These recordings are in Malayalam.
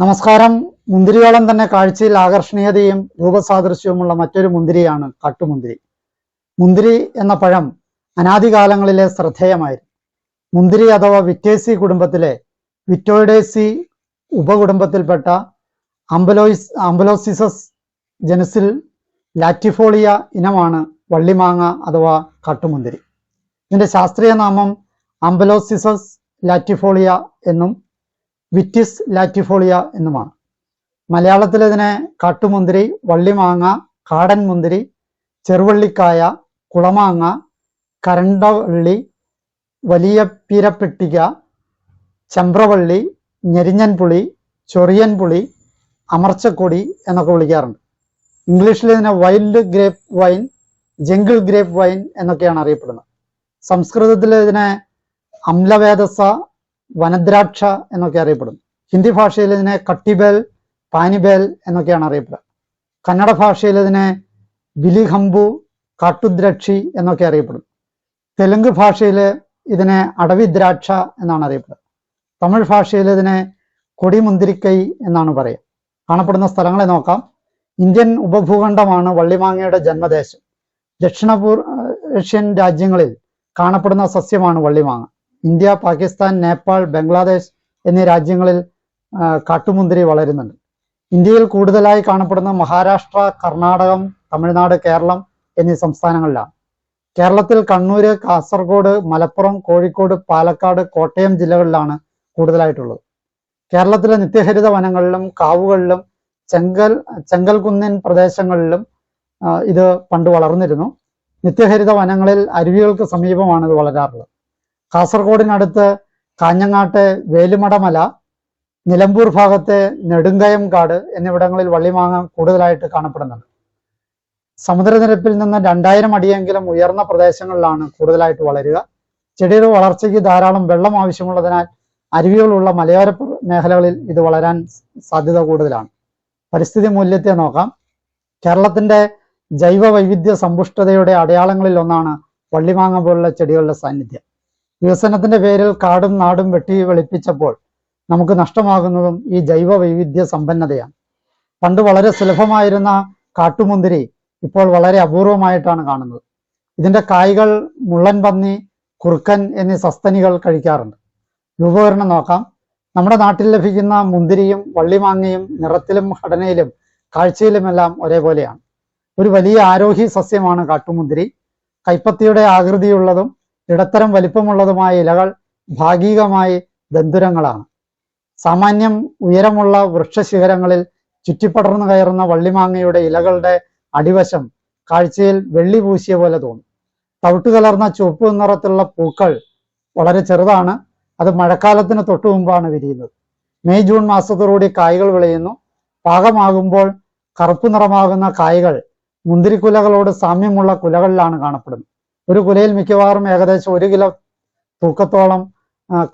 നമസ്കാരം. മുന്തിരിയോളം തന്നെ കാഴ്ചയിൽ ആകർഷണീയതയും രൂപസാദൃശ്യവുമുള്ള മറ്റൊരു മുന്തിരിയാണ് കാട്ടുമുന്തിരി. മുന്തിരി എന്ന പഴം അനാദികാലങ്ങളിലെ ശ്രദ്ധേയമായിരുന്നു. മുന്തിരി അഥവാ വിറ്റേസി കുടുംബത്തിലെ വിറ്റോയിഡേസി ഉപകുടുംബത്തിൽപ്പെട്ട അംബലോയിസ് അംബലോസിസസ് ജനസിൽ ലാറ്റിഫോളിയ ഇനമാണ് വള്ളിമാങ്ങ അഥവാ കാട്ടുമുന്തിരി. ഇതിന്റെ ശാസ്ത്രീയ നാമം അംബലോസിസസ് ലാറ്റിഫോളിയ എന്നും വിറ്റിസ് ലാറ്റിഫോളിയ എന്നുമാണ്. മലയാളത്തിൽ ഇതിനെ കാട്ടുമുന്തിരി വള്ളിമാങ്ങ കാടൻ മുന്തിരി ചെറുവള്ളിക്കായ കുളമാങ്ങ കരണ്ടവള്ളി വലിയ പീരപ്പെട്ടിക ചമ്പ്രവള്ളി ഞെരിഞ്ഞൻ പുളി ചൊറിയൻ പുളി അമർച്ചക്കൊടി എന്നൊക്കെ വിളിക്കാറുണ്ട്. ഇംഗ്ലീഷിൽ ഇതിനെ wild grape vine jungle grape vine എന്നൊക്കെയാണ് അറിയപ്പെടുന്നത്. സംസ്കൃതത്തിൽ ഇതിനെ അമ്ലവേദസ വനദ്രാക്ഷ എന്നൊക്കെ അറിയപ്പെടുന്നു ഹിന്ദി ഭാഷയിൽ ഇതിനെ കട്ടിബേൽ പാനിബേൽ എന്നൊക്കെയാണ് അറിയപ്പെടുക. കന്നഡ ഭാഷയിൽ ഇതിനെ ബിലിഹംബു കാട്ടുദ്രാക്ഷി എന്നൊക്കെ അറിയപ്പെടുന്നു തെലുങ്ക് ഭാഷയിൽ ഇതിനെ അടവിദ്രാക്ഷ എന്നാണ് അറിയപ്പെടുക. തമിഴ് ഭാഷയിൽ ഇതിനെ കൊടിമുന്തിരിക്കൈ എന്നാണ് പറയുക. കാണപ്പെടുന്ന സ്ഥലങ്ങളെ നോക്കാം. ഇന്ത്യൻ ഉപഭൂഖണ്ഡമാണ് വള്ളിമാങ്ങയുടെ ജന്മദേശം. ദക്ഷിണപൂർ ഏഷ്യൻ രാജ്യങ്ങളിൽ കാണപ്പെടുന്ന സസ്യമാണ് വള്ളിമാങ്ങ. ഇന്ത്യ പാകിസ്ഥാൻ നേപ്പാൾ ബംഗ്ലാദേശ് എന്നീ രാജ്യങ്ങളിൽ കാട്ടുമുന്തിരി വളരുന്നുണ്ട്. ഇന്ത്യയിൽ കൂടുതലായി കാണപ്പെടുന്ന മഹാരാഷ്ട്ര കർണാടകം തമിഴ്നാട് കേരളം എന്നീ സംസ്ഥാനങ്ങളിലാണ്. കേരളത്തിൽ കണ്ണൂര് കാസർഗോഡ് മലപ്പുറം കോഴിക്കോട് പാലക്കാട് കോട്ടയം ജില്ലകളിലാണ് കൂടുതലായിട്ടുള്ളത്. കേരളത്തിലെ നിത്യഹരിത വനങ്ങളിലും കാവുകളിലും ചെങ്കൽ ചെങ്കൽകുന്നിൻ പ്രദേശങ്ങളിലും ഇത് പണ്ട് വളർന്നിരുന്നു. നിത്യഹരിത വനങ്ങളിൽ അരുവികൾക്ക് സമീപമാണ് ഇത് വളരാറുള്ളത്. കാസർഗോഡിനടുത്ത് കാഞ്ഞങ്ങാട്ട് വേലുമടമല നിലമ്പൂർ ഭാഗത്തെ നെടുങ്കയം കാട് എന്നിവിടങ്ങളിൽ വള്ളിമാങ്ങ കൂടുതലായിട്ട് കാണപ്പെടുന്നുണ്ട്. സമുദ്രനിരപ്പിൽ നിന്ന് രണ്ടായിരം അടിയെങ്കിലും ഉയർന്ന പ്രദേശങ്ങളിലാണ് കൂടുതലായിട്ട് വളരുക. ചെടിയുടെ വളർച്ചയ്ക്ക് ധാരാളം വെള്ളം ആവശ്യമുള്ളതിനാൽ അരുവികളുള്ള മലയോര മേഖലകളിൽ ഇത് വളരാൻ സാധ്യത കൂടുതലാണ്. പരിസ്ഥിതി മൂല്യത്തെ നോക്കാം. കേരളത്തിന്റെ ജൈവ വൈവിധ്യ സമ്പുഷ്ടതയുടെ അടയാളങ്ങളിൽ ഒന്നാണ് വള്ളിമാങ്ങ പോലുള്ള ചെടികളുടെ സാന്നിധ്യം. വികസനത്തിന്റെ പേരിൽ കാടും നാടും വെട്ടി വെളിപ്പിച്ചപ്പോൾ നമുക്ക് നഷ്ടമാകുന്നതും ഈ ജൈവ വൈവിധ്യ സമ്പന്നതയാണ്. പണ്ട് വളരെ സുലഭമായിരുന്ന കാട്ടുമുന്തിരി ഇപ്പോൾ വളരെ അപൂർവമായിട്ടാണ് കാണുന്നത്. ഇതിന്റെ കായ്കൾ മുള്ളൻ പന്നി കുറുക്കൻ എന്നീ സസ്തനികൾ കഴിക്കാറുണ്ട്. രൂപകരണം നോക്കാം. നമ്മുടെ നാട്ടിൽ ലഭിക്കുന്ന മുന്തിരിയും വള്ളിമാങ്ങയും നിറത്തിലും ഘടനയിലും കാഴ്ചയിലുമെല്ലാം ഒരേപോലെയാണ്. ഒരു വലിയ ആരോഹി സസ്യമാണ് കാട്ടുമുന്തിരി. കൈപ്പത്തിയുടെ ആകൃതിയുള്ളതും ഇടത്തരം വലിപ്പമുള്ളതുമായ ഇലകൾ ഭാഗികമായി ദന്തുരങ്ങളാണ്. സാമാന്യം ഉയരമുള്ള വൃക്ഷശിഖരങ്ങളിൽ ചുറ്റിപ്പടർന്നു കയറുന്ന വള്ളിമാങ്ങയുടെ ഇലകളുടെ അടിവശം കാഴ്ചയിൽ വെള്ളി പൂശിയ പോലെ തോന്നും. തവിട്ട് കലർന്ന ചുവപ്പ് നിറത്തിലുള്ള പൂക്കൾ വളരെ ചെറുതാണ്. അത് മഴക്കാലത്തിന് തൊട്ടു മുമ്പാണ് വിരിയുന്നത്. മെയ് ജൂൺ മാസത്തോടുകൂടി കായ്കൾ വിളയുന്നു. പാകമാകുമ്പോൾ കറുപ്പ് നിറമാകുന്ന കായ്കൾ മുന്തിരിക്കുലകളോട് സാമ്യമുള്ള കുലകളിലാണ് കാണപ്പെടുന്നത്. ഒരു കുലയിൽ മിക്കവാറും ഏകദേശം ഒരു കിലോ തൂക്കത്തോളം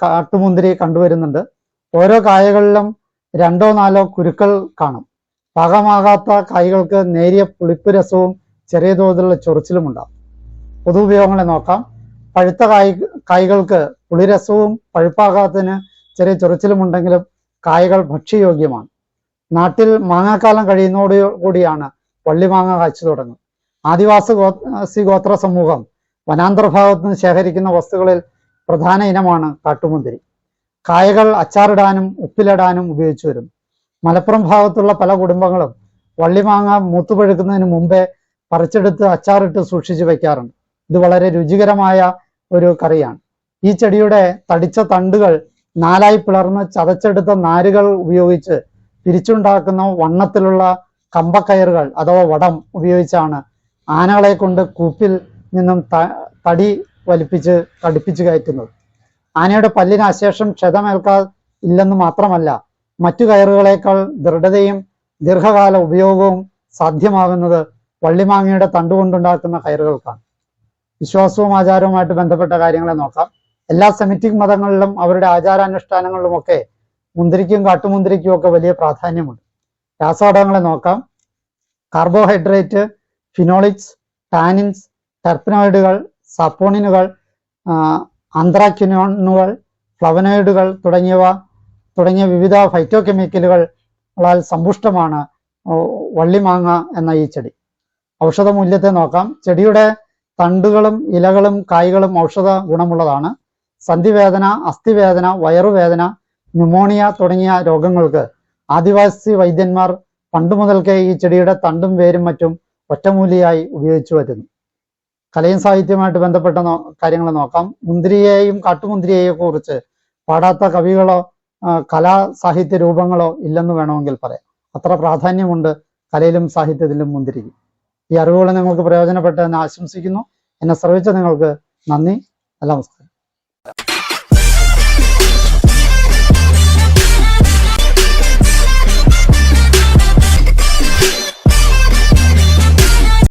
കാട്ടുമുന്തിരി കണ്ടുവരുന്നുണ്ട്. ഓരോ കായകളിലും രണ്ടോ നാലോ കുരുക്കൾ കാണും. പാകമാകാത്ത കായ്കൾക്ക് നേരിയ പുളിപ്പ് രസവും ചെറിയ തോതിലുള്ള ചൊറിച്ചിലും ഉണ്ടാകും. പൊതു ഉപയോഗങ്ങളെ നോക്കാം. പഴുത്ത കായ് കായ്കൾക്ക് പുളിരസവും പഴുപ്പാകാത്തതിന് ചെറിയ ചൊറിച്ചിലും ഉണ്ടെങ്കിലും കായകൾ ഭക്ഷ്യയോഗ്യമാണ്. നാട്ടിൽ മാങ്ങാക്കാലം കഴിയുന്നതോടു കൂടിയാണ് വള്ളിമാങ്ങ കായ്ച്ചു തുടങ്ങുന്നത്. ആദിവാസി ഗോത്ര സമൂഹം വനാന്തർ ഭാഗത്ത് നിന്ന് ശേഖരിക്കുന്ന വസ്തുക്കളിൽ പ്രധാന ഇനമാണ് കാട്ടുമുന്തിരി കായകൾ അച്ചാറിടാനും ഉപ്പിലിടാനും ഉപയോഗിച്ചു വരും. മലപ്പുറം ഭാഗത്തുള്ള പല കുടുംബങ്ങളും വള്ളിമാങ്ങ മൂത്തുപഴുക്കുന്നതിന് മുമ്പേ പറിച്ചെടുത്ത് അച്ചാറിട്ട് സൂക്ഷിച്ചു വയ്ക്കാറുണ്ട്. ഇത് വളരെ രുചികരമായ ഒരു കറിയാണ്. ഈ ചെടിയുടെ തടിച്ച തണ്ടുകൾ നാലായി പിളർന്ന് ചതച്ചെടുത്ത നാരുകൾ ഉപയോഗിച്ച് പിരിച്ചുണ്ടാക്കുന്ന വണ്ണത്തിലുള്ള കമ്പക്കയറുകൾ അഥവാ വടം ഉപയോഗിച്ചാണ് ആനകളെ കൊണ്ട് കൂപ്പിൽ നിന്നും തടി വലിപ്പിച്ച് കടിപ്പിച്ച് കയറ്റുന്നത് ആനയുടെ പല്ലിന് അശേഷം ക്ഷതമേൽക്കാ ഇല്ലെന്ന് മാത്രമല്ല മറ്റു കയറുകളേക്കാൾ ദൃഢതയും ദീർഘകാല ഉപയോഗവും സാധ്യമാകുന്നത് വള്ളിമാങ്ങയുടെ തണ്ടുകൊണ്ടുണ്ടാക്കുന്ന കയറുകൾക്കാണ്. വിശ്വാസവും ആചാരവുമായിട്ട് ബന്ധപ്പെട്ട കാര്യങ്ങളെ നോക്കാം. എല്ലാ സെമിറ്റിക് മതങ്ങളിലും അവരുടെ ആചാരാനുഷ്ഠാനങ്ങളിലുമൊക്കെ മുന്തിരിക്കും കാട്ടുമുന്തിരിക്കും ഒക്കെ വലിയ പ്രാധാന്യമുണ്ട്. രാസഘടകങ്ങളെ നോക്കാം. കാർബോഹൈഡ്രേറ്റ് ഫിനോളിക്സ് ടാനിൻസ് ടെർപ്പിനോയിഡുകൾ സപ്പോണിനുകൾ അന്ത്രാക്യുനോണുകൾ ഫ്ലവനോയിഡുകൾ തുടങ്ങിയവ തുടങ്ങിയ വിവിധ ഫൈറ്റോകെമിക്കലുകൾ ങ്ങളാൽ സമ്പുഷ്ടമാണ് വള്ളിമാങ്ങ എന്ന ഈ ചെടി. ഔഷധ മൂല്യത്തെ നോക്കാം. ചെടിയുടെ തണ്ടുകളും ഇലകളും കായ്കളും ഔഷധ ഗുണമുള്ളതാണ്. സന്ധിവേദന അസ്ഥിവേദന വയറുവേദന ന്യൂമോണിയ തുടങ്ങിയ രോഗങ്ങൾക്ക് ആദിവാസി വൈദ്യന്മാർ പണ്ട് മുതൽക്കേ ഈ ചെടിയുടെ തണ്ടും വേരും മറ്റും ഒറ്റമൂലിയായി ഉപയോഗിച്ചു വരുന്നു. കലയും സാഹിത്യവുമായിട്ട് ബന്ധപ്പെട്ട കാര്യങ്ങൾ നോക്കാം. മുന്തിരിയെയും കാട്ടുമുന്തിരിയെയും കുറിച്ച് പാടാത്ത കവികളോ കലാ സാഹിത്യ രൂപങ്ങളോ ഇല്ലെന്ന് വേണമെങ്കിൽ പറയാം. അത്ര പ്രാധാന്യമുണ്ട് കലയിലും സാഹിത്യത്തിലും മുന്തിരി. ഈ അറിവുകൾ നിങ്ങൾക്ക് പ്രയോജനപ്പെട്ടെന്ന് ആശംസിക്കുന്നു. എന്നെ ശ്രവിച്ച നിങ്ങൾക്ക് നന്ദി. നമസ്കാരം.